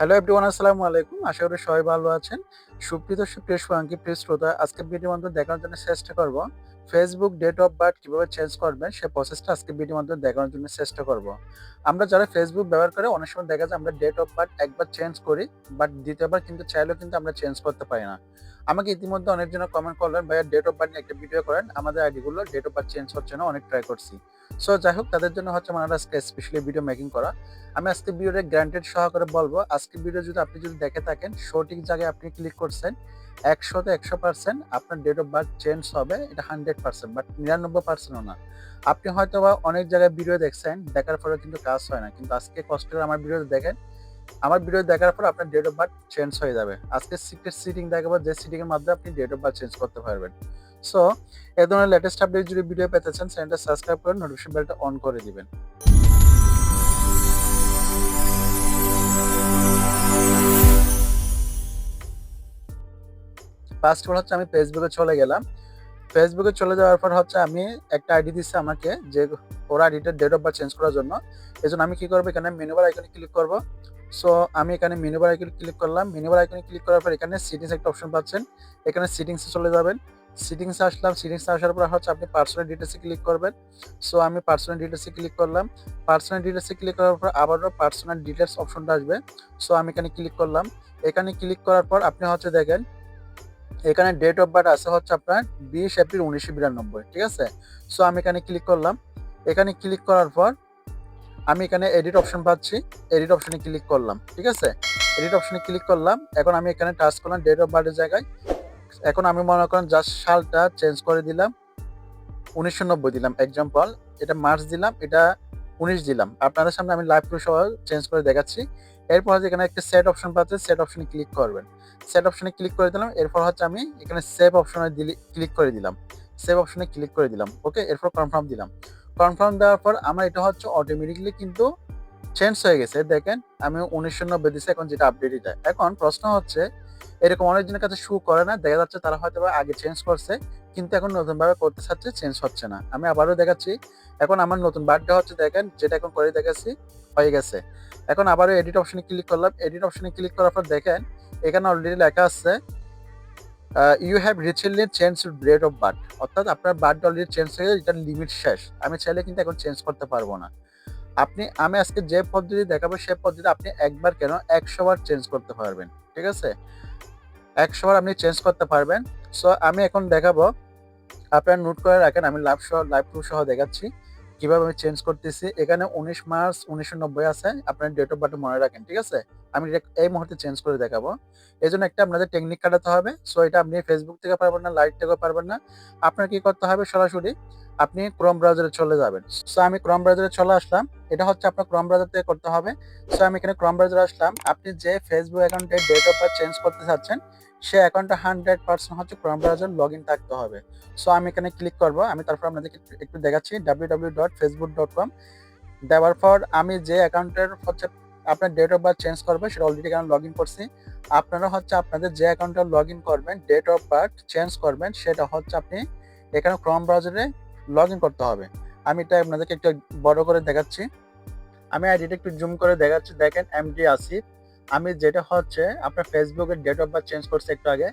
Hello everyone আসসালামু আলাইকুম। আশা করি সবাই ভালো আছেন। সুপ্রিয় সুপ্রিয় সুয়াঙ্কি প্রিয় শ্রোতা আজকে ভিডিওর মাধ্যমে দেখানোর জন্য চেষ্টা করব ফেসবুক ডেট অফ বার্থ কীভাবে চেঞ্জ করবেন, সে প্রসেসটা আজকে ভিডিওর মাধ্যমে দেখানোর জন্য চেষ্টা করব। আমরা যারা ফেসবুক ব্যবহার করে, অনেক সময় দেখা যায় আমরা ডেট অফ বার্থ একবার চেঞ্জ করি বাট দ্বিতীয়বার কিন্তু চাইলেও কিন্তু আমরা চেঞ্জ করতে পারি না। আমাকে ইতিমধ্যে অনেকজন কমেন্ট করলেন, ভাইয়া ডেট অফ বার্থ নিয়ে একটা ভিডিও করেন। আমাদের আইডিগুলো ডেট অফ বার্থ চেঞ্জ হচ্ছে না, অনেক ট্রাই করছি। সো যাই হোক তাদের জন্য হচ্ছে আমার আজকে স্পেশালি ভিডিও মেকিং করা। আমি আজকে ভিডিওটা গ্রান্টেড সহকারে বলব। আজকে ভিডিও যদি আপনি যদি দেখে থাকেন সঠিক জায়গায় আপনি ক্লিক করছেন, একশোতে একশো পার্সেন্ট আপনার ডেট অফ বার্থ চেঞ্জ হবে, এটা হান্ড্রেড পার্সেন্ট বাট নিরানব্বই পার্সেন্টও না। আপনি হয়তো বা অনেক জায়গায় ভিডিও দেখছেন, দেখার পরে কিন্তু কাজ হয় না। কিন্তু আজকে কষ্ট করে আমার ভিডিও দেখেন, আমার ভিডিও দেখার পর আপনার ডেট অফ বার্থ চেঞ্জ হয়ে যাবে। আজকে সিক্রেট সিটিং দেখাবো, যে সিটিং এর মাধ্যমে আপনি ডেট অফ বার্থ চেঞ্জ করতে পারবেন। সো এ ধরনের লেটেস্ট আপডেট যদি ভিডিও পেতে চান চ্যানেলটা সাবস্ক্রাইব করে নোটিফিকেশন বেলটা অন করে দিবেন। ফার্স্ট হচ্ছে আমি ফেসবুকে চলে গেলাম। ফেসবুকে চলে যাওয়ার পর হচ্ছে আমি একটা আইডি দিচ্ছে আমাকে যে ওরা আইডিটার ডেট অফ বার্থ চেঞ্জ করার জন্য। এই জন্য আমি কি করব এখানে মেনুবার আইকনে ক্লিক করব। সো আমি এখানে মেনুবার আইকনে ক্লিক করলাম। মেনুবার আইকনে ক্লিক করার পর এখানে সিটিংস একটা অপশন পাচ্ছেন। এখানে সিটিংসে চলে যাবেন। সিটিংসে আসলাম সিটিংসে আসার পর হচ্ছে আপনি পার্সোনাল ডিটেলসে ক্লিক করবেন। সো আমি পার্সোনাল ডিটেলসে ক্লিক করলাম। পার্সোনাল ডিটেলসে ক্লিক করার পর আবারও পার্সোনাল ডিটেলস অপশনটা আসবে। সো আমি এখানে ক্লিক করলাম। এখানে ক্লিক করার পর আপনি হচ্ছে দেখেন, এখানে ডেট অফ বার্থ আছে হচ্ছে আপনার বিশ এপ্রিল উনিশশো বিরানব্বই, ঠিক আছে? সো আমি এখানে ক্লিক করলাম। এখানে ক্লিক করার পর আমি এখানে এডিট অপশন পাচ্ছি। এডিট অপশনে ক্লিক করলাম, ঠিক আছে? এডিট অপশনে ক্লিক করলাম। এখন আমি এখানে টাচ করলাম ডেট অফ বার্থের জায়গায়। এখন আমি মনে করেন জাস্ট সালটা চেঞ্জ করে দিলাম। উনিশশো নব্বই দিলাম এক্সাম্পল এটা মার্চ দিলাম, এটা উনিশ দিলাম। আপনাদের সামনে আমি লাইভ টু সহ চেঞ্জ করে দেখাচ্ছি। এরপর হচ্ছে এখানে একটা সেট অপশন পাচ্ছে সেট অপশনে ক্লিক করবেন। সেট অপশনে ক্লিক করে দিলাম, এরপর হচ্ছে আমি এখানে সেভ অপশনে দিলি ক্লিক করে দিলাম। সেভ অপশনে ক্লিক করে দিলাম ওকে এরপর কনফার্ম দিলাম। কনফার্ম দেওয়ার পর আমার এটা হচ্ছে অটোমেটিকলি কিন্তু চেঞ্জ হয়ে গেছে। দেখেন, আমি উনিশশো নব্বই দিচ্ছি এখন যেটা আপডেট এটা। এখন প্রশ্ন হচ্ছে এরকম অনেকজনের কাছে শু করে না, দেখা যাচ্ছে তারা হয়তো আগে চেঞ্জ করছে, কিন্তু এখন নতুনভাবে করতে চাচ্ছে চেঞ্জ হচ্ছে না। আমি আবারও দেখাচ্ছি, এখন আমার নতুন বার্থডে হচ্ছে দেখেন, যেটা এখন করে দেখাচ্ছি, হয়ে গেছে। এখন আবারও এডিট অপশনে ক্লিক করলাম এডিট অপশনে ক্লিক করার পর দেখেন, এখানে অলরেডি লেখা আছে you have recently change date of birth অর্থাৎ আপনার বার্থ অলরেডি চেঞ্জ হয়ে গেছে, এটার লিমিট শেষ। আমি চাইলে কিন্তু এখন চেঞ্জ করতে পারব না। আপনি, আমি আজকে যে পদ্ধতি দেখাবো, সে পদ্ধতি আপনি একবার কেন একশো বার চেঞ্জ করতে পারবেন, ঠিক আছে? একশো বার আপনি চেঞ্জ করতে পারবেন। সো আমি এখন দেখাবো। আপনার নোট করে রাখেন, আমি লাইভ সহ লাইভ প্রুফ সহ দেখাচ্ছি। কীভাবে আমি চেঞ্জ করতেছি? এখানে উনিশ মার্চ উনিশশো নব্বই আছে। আপনার ডেট অফ বার্থ মনে রাখেন, ঠিক আছে? আমি এই মুহূর্তে চেঞ্জ করে দেখাবো। এই জন্য একটা আপনাদের টেকনিক কাটাতে হবে। সো এটা আপনি ফেসবুক থেকে পারবেন না লাইট থেকেও পারবেন না। আপনার কি করতে হবে সরাসরি? আপনি ক্রোম ব্রাউজারে চলে যাবেন। সো আমি ক্রোম ব্রাউজারে চলে আসলাম। এটা হচ্ছে আপনার ক্রোম ব্রাউজার থেকে করতে হবে। সো আমি এখানে ক্রোম ব্রাউজারে আসলাম। আপনি যে ফেসবুক অ্যাকাউন্টে ডেট অফ বার্থ চেঞ্জ করতে চাচ্ছেন, সে অ্যাকাউন্টটা হান্ড্রেড পার্সেন্ট হচ্ছে ক্রোম ব্রাউজার লগ ইন থাকতে হবে। সো আমি এখানে ক্লিক করব। আমি তারপর আপনাদেরকে একটু দেখাচ্ছি। W W dot Facebook dot com দেওয়ার পর আমি যে অ্যাকাউন্টের হচ্ছে আপনার ডেট অফ বার্থ চেঞ্জ করবে, সেটা অলরেডি এখানে লগ ইন করছি। আপনারা হচ্ছে আপনাদের যে অ্যাকাউন্টটা লগ ইন করবেন ডেট অফ বার্থ চেঞ্জ করবেন, সেটা হচ্ছে আপনি এখানে ক্রম ব্রাউজারে লগ ইন করতে হবে। আমি এটা আপনাদেরকে একটু বড় করে দেখাচ্ছি। আমি আইডিটা একটু জুম করে দেখাচ্ছি। দেখেন এমডি আসিফ আমি যেটা হচ্ছে, আপনার ফেসবুকের ডেট অফ বার্থ চেঞ্জ করছি একটু আগে।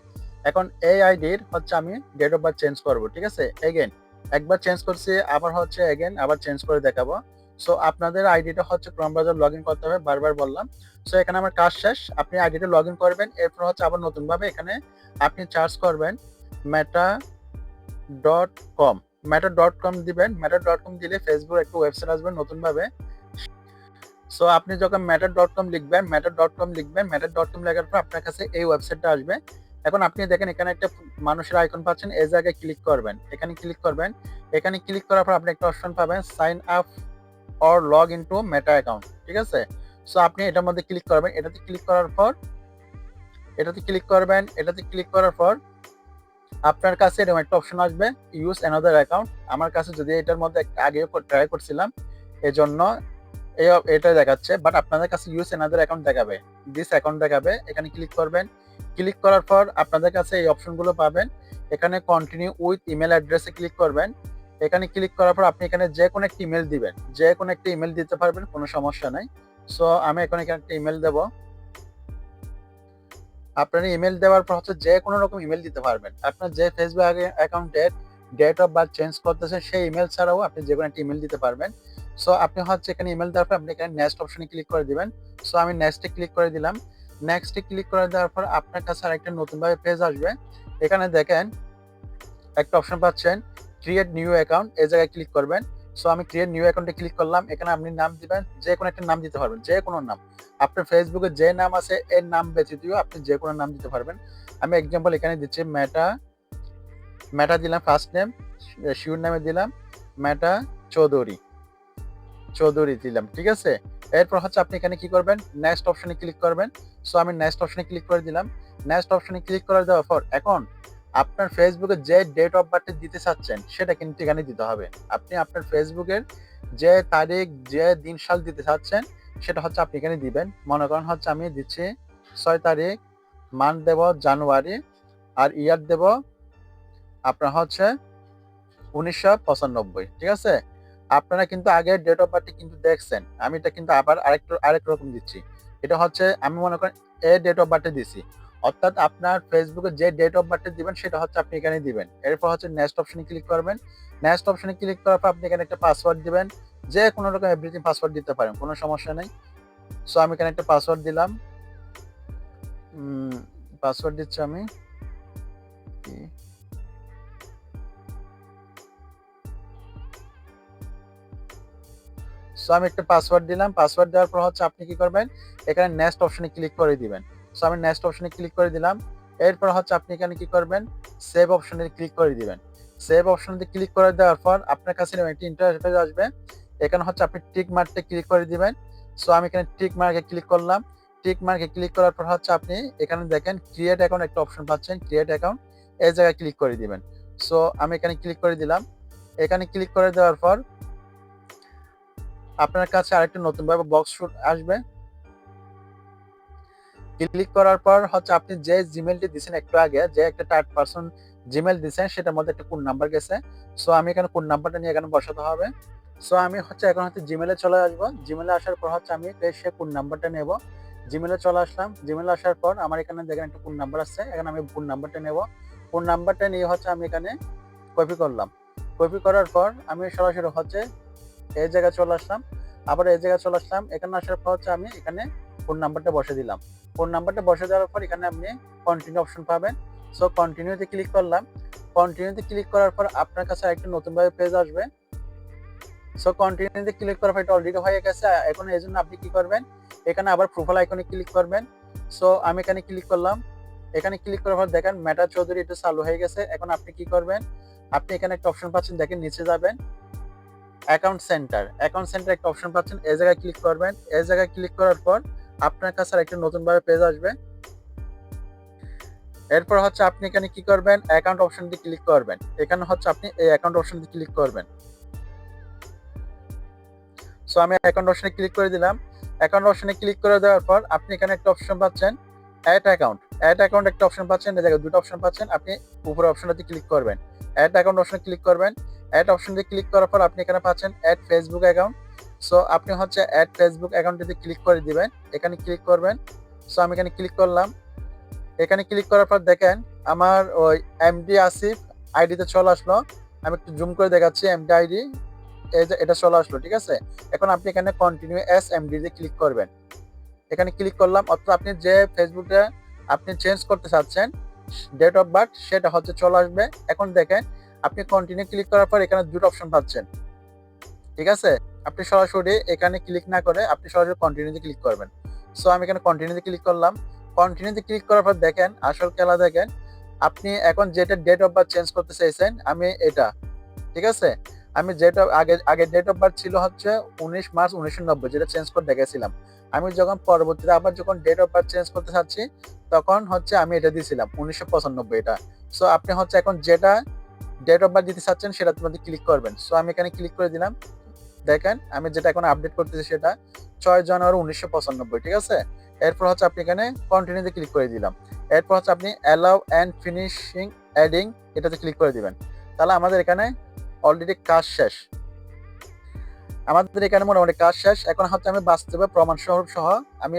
এখন এই আইডির হচ্ছে আমি ডেট অফ বার্থ চেঞ্জ করব, ঠিক আছে? এগেন একবার চেঞ্জ করছি, আবার হচ্ছে এগেন আবার চেঞ্জ করে দেখাবো। সো আপনাদের আইডিটা হচ্ছে ক্রম ব্রাউজার লগ ইন করতে হবে, বারবার বললাম। সো এখানে আমার কাজ শেষ। আপনি আইডিটা লগ ইন করবেন, এরপর হচ্ছে আবার নতুনভাবে এখানে আপনি চার্জ করবেন মেটা ডট কম মেটা ডট কম দিবেন মেটা ডট কম দিলে ফেসবুক একটু ওয়েবসাইট আসবে নতুনভাবে। সো আপনি যখন ম্যাটার ডট কম লিখবেন ম্যাটার ডট কম লিখবেন ম্যাটার ডট কম লেখার পর আপনার কাছে এই ওয়েবসাইটটা আসবে। এখন আপনি দেখেন এখানে একটা মানুষের আইকন পাচ্ছেন, এই জায়গায় ক্লিক করবেন। এখানে ক্লিক করবেন। এখানে ক্লিক করার পর আপনি একটা অপশন পাবেন sign up or log in to Meta account ঠিক আছে? সো আপনি এটার মধ্যে ক্লিক করবেন। এটাতে ক্লিক করার পর, এটাতে ক্লিক করবেন। এটাতে ক্লিক করার পর আপনার কাছে এরকম একটা অপশন আসবে ইউজ অ্যানাদার অ্যাকাউন্ট আমার কাছে যদি এটার মধ্যে আগে ট্রাই করছিলাম, এজন্য এটা দেখাচ্ছে বাট আপনাদের কাছে ইউজ এনাদের অ্যাকাউন্ট দেখাবে। দিস অ্যাকাউন্ট দেখাবে, এখানে ক্লিক করবেন। ক্লিক করার পর আপনাদের কাছে এই অপশনগুলো পাবেন। এখানে কন্টিনিউ উইথ ইমেল অ্যাড্রেসে ক্লিক করবেন। এখানে ক্লিক করার পর আপনি এখানে যে কোনো একটা ইমেল দিবেন। যে কোনো একটা ইমেল দিতে পারবেন, কোনো সমস্যা নাই। সো আমি এখন এখানে একটা ইমেল দেবো। আপনার ইমেল দেওয়ার পর হচ্ছে যে কোনো রকম ইমেল দিতে পারবেন। আপনার যে ফেসবুক অ্যাকাউন্টের ডেট অফ বার্থ চেঞ্জ করতেছেন সেই ইমেল ছাড়াও আপনি যে কোনো একটা ইমেল দিতে পারবেন। সো আপনি হচ্ছে এখানে ইমেল দেওয়ার পর আপনি এখানে নেক্সট অপশনে ক্লিক করে দিবেন। সো আমি নেক্সটে ক্লিক করে দিলাম। নেক্সটে ক্লিক করে দেওয়ার পর আপনার কাছে আরেকটা নতুনভাবে পেজ আসবে। এখানে দেখেন একটা অপশন পাচ্ছেন ক্রিয়েট নিউ অ্যাকাউন্ট এই জায়গায় ক্লিক করবেন। সো আমি ক্রিয়েট নিউ অ্যাকাউন্টে ক্লিক করলাম। এখানে আপনি নাম দিবেন যে কোনো একটা নাম দিতে পারবেন যে কোনো নাম। আপনার ফেসবুকে যে নাম আছে, এর নাম ব্যতীতও আপনি যে কোনো নাম দিতে পারবেন। আমি এক্সাম্পল এখানে দিচ্ছি মেটা মেটা দিলাম ফার্স্ট নেম শিউর নামে দিলাম মেটা চৌধুরী চৌধুরী দিলাম, ঠিক আছে? এরপর হচ্ছে আপনি এখানে কি করবেন? নেক্সট অপশনে ক্লিক করবেন। সো আমি নেক্সট অপশনে ক্লিক করে দিলাম। নেক্সট অপশনে ক্লিক করে দেওয়ার পর, এখন আপনার ফেসবুকে যে ডেট অফ বার্থ দিতে চাচ্ছেন, সেটা কিন্তু এখানে দিতে হবে। আপনি আপনার ফেসবুকের যে তারিখ, যে দিন, সাল দিতে চাচ্ছেন, সেটা হচ্ছে আপনি এখানে দিবেন। মনে করেন হচ্ছে আমি দিচ্ছি ছয় তারিখ মান্থ দেব জানুয়ারি আর ইয়ার দেব আপনার হচ্ছে উনিশশো পঁচানব্বই, ঠিক আছে? আপনারা কিন্তু আগে ডেট অফ বার্থ কিন্তু দেখছেন। আমি এটা কিন্তু আবার আরেকটু, আরেক রকম দিচ্ছি। এটা হচ্ছে আমি মনে করেন এ ডেট অফ বার্থে দিছি। অর্থাৎ আপনার ফেসবুকে যে ডেট অফ বার্থে দিবেন, সেটা হচ্ছে আপনি এখানে দিবেন। এরপর হচ্ছে নেক্সট অপশনে ক্লিক করবেন। নেক্সট অপশনে ক্লিক করার পর আপনি এখানে একটা পাসওয়ার্ড দিবেন। যে কোনো রকম এভরিথিং পাসওয়ার্ড দিতে পারেন, কোনো সমস্যা নেই। সো আমি এখানে একটা পাসওয়ার্ড দিলাম। পাসওয়ার্ড দিচ্ছি আমি। সো আমি একটা পাসওয়ার্ড দিলাম। পাসওয়ার্ড দেওয়ার পর হচ্ছে আপনি কি করবেন? এখানে নেক্সট অপশনে ক্লিক করে দিবেন। সো আমি নেক্সট অপশনে ক্লিক করে দিলাম। এরপর হচ্ছে আপনি এখানে কি করবেন? সেভ অপশনে ক্লিক করে দিবেন। সেভ অপশনে ক্লিক করে দেওয়ার পর আপনার কাছে একটি ইন্টারফেস আসবে। এখানে হচ্ছে আপনি টিক মার্কটা ক্লিক করে দিবেন। সো আমি এখানে টিক মার্কে ক্লিক করলাম। টিক মার্কে ক্লিক করার পর হচ্ছে আপনি এখানে দেখেন ক্রিয়েট অ্যাকাউন্ট একটা অপশন পাচ্ছেন ক্রিয়েট অ্যাকাউন্ট এই জায়গায় ক্লিক করে দিবেন। সো আমি এখানে ক্লিক করে দিলাম। এখানে ক্লিক করে দেওয়ার পর আপনার কাছে আরেকটা নতুন ভাবে বক্স আসবে। ক্লিক করার পর হচ্ছে আপনি যে জিমেলটি দিয়েছেন একটু আগে, যে একটা থার্ড পারসন জিমেল দিয়েছেন সেটার মধ্যে একটা কোন নাম্বার গেছে। সো আমি এখানে কোন নাম্বারটা নিয়ে এখানে বসাতে হবে। সো আমি হচ্ছে এখন হচ্ছে জিমেলে চলে আসব। জিমেলে আসার পর হচ্ছে আমি সে কোন নাম্বারটা নেব। জিমেলে চলে আসলাম। জিমেলে আসার পর আমার এখানে দেখেন একটা কোন নাম্বার আছে। এখানে আমি কোন নাম্বারটা নেব। কোন নাম্বারটা নিয়ে হচ্ছে আমি এখানে কপি করলাম। কপি করার পর আমি সরাসরি হচ্ছে এই জায়গায় চলে আসলাম। আবার এই জায়গায় চলে আসলাম। এখানে আসার পর হচ্ছে আমি এখানে ফোন নাম্বারটা বসে দিলাম। ফোন নাম্বারটা বসে দেওয়ার পর এখানে আপনি কন্টিনিউ অপশন পাবেন। সো কন্টিনিউতে ক্লিক করলাম। কন্টিনিউতে ক্লিক করার পর আপনার কাছে একটা নতুনভাবে পেজ আসবে। সো কন্টিনিউতে ক্লিক করার পর এটা অলরেডি হয়ে গেছে। এখন এই জন্য আপনি কি করবেন? এখানে আবার প্রোফাইল আইকনে ক্লিক করবেন। সো আমি এখানে ক্লিক করলাম। এখানে ক্লিক করার পর দেখেন মেটা চৌধুরী এটা চালু হয়ে গেছে। এখন আপনি কি করবেন? আপনি এখানে একটা অপশন পাচ্ছেন, দেখেন নিচে যাবেন। অ্যাকাউন্ট সেন্টার অ্যাকাউন্ট সেন্টার একটা অপশন পাচ্ছেন। এই জায়গায় ক্লিক করবেন। এই জায়গায় ক্লিক করার পর আপনার কাছে একটা নতুনভাবে পেজ আসবে। এরপর হচ্ছে আপনি এখানে কি করবেন? অ্যাকাউন্ট অপশন দিয়ে ক্লিক করবেন। এখানে হচ্ছে আপনি এই অ্যাকাউন্ট অপশন দিয়ে ক্লিক করবেন। সো আমি অ্যাকাউন্ট অপশনে ক্লিক করে দিলাম। অ্যাকাউন্ট অপশনে ক্লিক করে দেওয়ার পর আপনি এখানে একটা অপশন পাচ্ছেন অ্যাড অ্যাকাউন্ট অ্যাড অ্যাকাউন্ট একটা অপশন পাচ্ছেন, এই জায়গায় দুটো অপশন পাচ্ছেন, আপনি উপরে অপশনটাতে ক্লিক করবেন। অ্যাড অ্যাকাউন্ট অপশনে ক্লিক করবেন। অ্যাড অপশন দিয়ে ক্লিক করার পর আপনি এখানে পাচ্ছেন অ্যাড ফেসবুক অ্যাকাউন্ট সো আপনি হচ্ছে অ্যাড ফেসবুক অ্যাকাউন্টটিতে ক্লিক করে দিবেন। এখানে ক্লিক করবেন। সো আমি এখানে ক্লিক করলাম। এখানে ক্লিক করার পর দেখেন, আমার ওই এমডি আসিফ আইডিতে চলে আসলো। আমি একটু জুম করে দেখাচ্ছি এমডি আইডি এটা চলে আসলো, ঠিক আছে? এখন আপনি এখানে কন্টিনিউ এস এমডি দিয়ে ক্লিক করবেন। এখানে ক্লিক করলাম, অর্থাৎ আপনি যে ফেসবুকটা আপনি চেঞ্জ করতে চাচ্ছেন ডেট অফ বার্থ সেটা হচ্ছে চলে আসবে। এখন দেখেন, আপনি কন্টিনিউ ক্লিক করার পর এখানে দুটো অপশন পাচ্ছেন। ঠিক আছে? আপনি সরাসরি এখানে ক্লিক না করে আপনি সরাসরি কন্টিনিউতে ক্লিক করবেন। সো আমি এখানে কন্টিনিউতে ক্লিক করলাম। কন্টিনিউতে ক্লিক করার পর দেখেন, আসল খেলা দেখেন, আপনি এখন যেটা ডেট অফ বার্থ চেঞ্জ করতে চাইছেন, আমি এটা, ঠিক আছে? আমি যেটা আগে আগে ডেট অফ বার্থ ছিল হচ্ছে উনিশ মার্চ উনিশশো নব্বই, যেটা চেঞ্জ করে দেখেছিলাম আমি যখন পরবর্তীতে আবার যখন ডেট অফ বার্থ চেঞ্জ করতে চাচ্ছি, তখন হচ্ছে আমি এটা দিয়েছিলাম উনিশশো পঁচানব্বই এটা। সো আপনি হচ্ছে এখন যেটা ডেট অফ বার্থ দিতে চাচ্ছেন, সেটা মধ্যে ক্লিক করবেন। সো আমি এখানে ক্লিক করে দিলাম। দেখেন, আমি যেটা এখন আপডেট করতেছি সেটা ছয় জানুয়ারি উনিশশো পঁচানব্বই, ঠিক আছে? এরপর হচ্ছে আপনি এখানে কন্টিনিউতে ক্লিক করে দিলাম। এরপর হচ্ছে আপনি অ্যালাউ অ্যান্ড ফিনিশিং অ্যাডিং এটাতে ক্লিক করে দিবেন। তাহলে আমাদের এখানে অলরেডি কাজ শেষ। আমাদের এখানে মোটামুটি কাজ শেষ। এখন হচ্ছে আমি বাস্তবে প্রমাণ সহ সহ আমি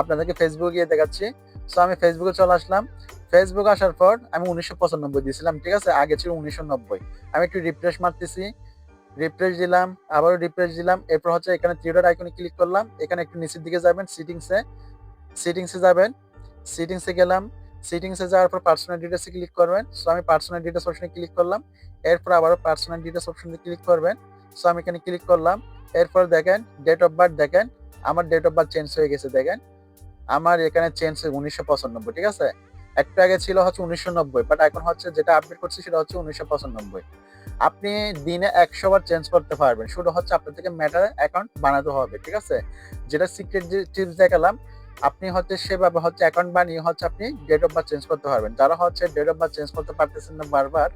আপনাদেরকে ফেসবুক গিয়ে দেখাচ্ছি। সো আমি ফেসবুকে চলে আসলাম। ফেসবুক আসার পর আমি উনিশশো পঁচানব্বই দিয়েছিলাম ঠিক আছে? আগে ছিল উনিশশো নব্বই। আমি একটু রিফ্রেশ মারতেছি। রিফ্রেশ দিলাম, আবারও রিফ্রেশ দিলাম, এরপর হচ্ছে এখানে থ্রিডার আইকনে ক্লিক করলাম, এখানে একটু নিচের দিকে যাবেন সিটিংসে সিটিংসে যাবেন সিটিংসে গেলাম সিটিংসে যাওয়ার পর পার্সোনাল ডিটেলসে ক্লিক করবেন সো আমি পার্সোনাল ডিটেলস অপশনে ক্লিক করলাম, এরপর আবারও পার্সোনাল ডিটেলস অপশনে ক্লিক করবেন সো আমি এখানে ক্লিক করলাম, এরপর দেখেন ডেট অফ বার্থ দেখেন, আমার ডেট অফ বার্থ চেঞ্জ হয়ে গেছে, দেখেন, আমার এখানে চেঞ্জ হয়ে উনিশশো পঁচানব্বই, ঠিক আছে? একটু আগে ছিল হচ্ছে উনিশশো নব্বই বাট এখন হচ্ছে যেটা আপডেট করছি সেটা হচ্ছে উনিশশো পঁচানব্বই। আপনি দিনে একশো বার চেঞ্জ করতে পারবেন। শুধু হচ্ছে আপনার থেকে ম্যাটার অ্যাকাউন্ট বানাতে হবে, ঠিক আছে? যেটা সিক্রেট যে টিপস দেখালাম, আপনি হচ্ছে সেভাবে হচ্ছে অ্যাকাউন্ট বানিয়ে হচ্ছে আপনি ডেট অফ বার্থ চেঞ্জ করতে পারবেন। যারা হচ্ছে ডেট অফ বার্থ চেঞ্জ করতে পারতেছেন না বারবার,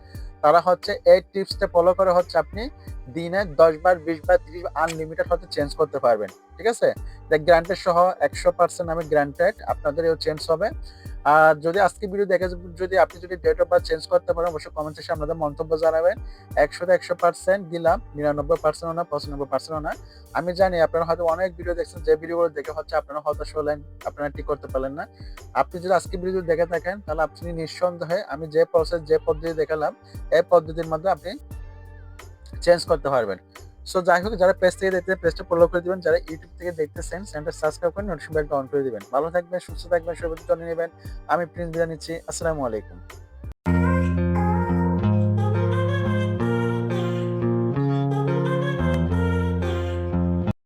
তারা হচ্ছে এই টিপসটা ফলো করে হচ্ছে আপনি দিনে দশ বার, বিশ বার, তিরিশ আনলিমিটেড হচ্ছে চেঞ্জ করতে পারবেন, ঠিক আছে? গ্রান্টেড সহ একশো পার্সেন্ট আমি গ্রান্টেড আপনাদের চেঞ্জ হবে। আর যদি আজকে ভিডিও দেখে যদি আপনি যদি ডেট অফ বার্থ চেঞ্জ করতে পারেন, অবশ্যই কমেন্ট সেকশনে আপনাদের মন্তব্য জানাবেন। একশোতে একশো পার্সেন্ট দিলাম, নিরানব্বই পার্সেন্ট না, পঁচানব্বই পার্সেন্ট না। আমি জানি আপনারা হয়তো অনেক ভিডিও দেখছেন, যে ভিডিওগুলো দেখে হচ্ছে আপনারা হতাশ হলেন, আপনারা ঠিক করতে পারলেন না। আপনি যদি আজকে ভিডিও দেখে থাকেন, তাহলে আপনি নিঃসন্দেহে আমি যে প্রসেস যে পদ্ধতি দেখালাম, এই পদ্ধতির মধ্যে আপনি চেঞ্জ করতে পারবেন। সো যাই হোক যারা পেজ থেকে দেখতে পেজটা ফলো করে দিবেন, যারা ইউটিউব থেকে দেখতেছেন চ্যানেলটা সাবস্ক্রাইব করে নোটিফিকেশন অন করে দিবেন। ভালো থাকবেন, সুস্থ থাকবেন সর্বোচ্চ নেবেন। আমি প্রিন্স বিদায় নিচ্ছি। আসসালামু আলাইকুম।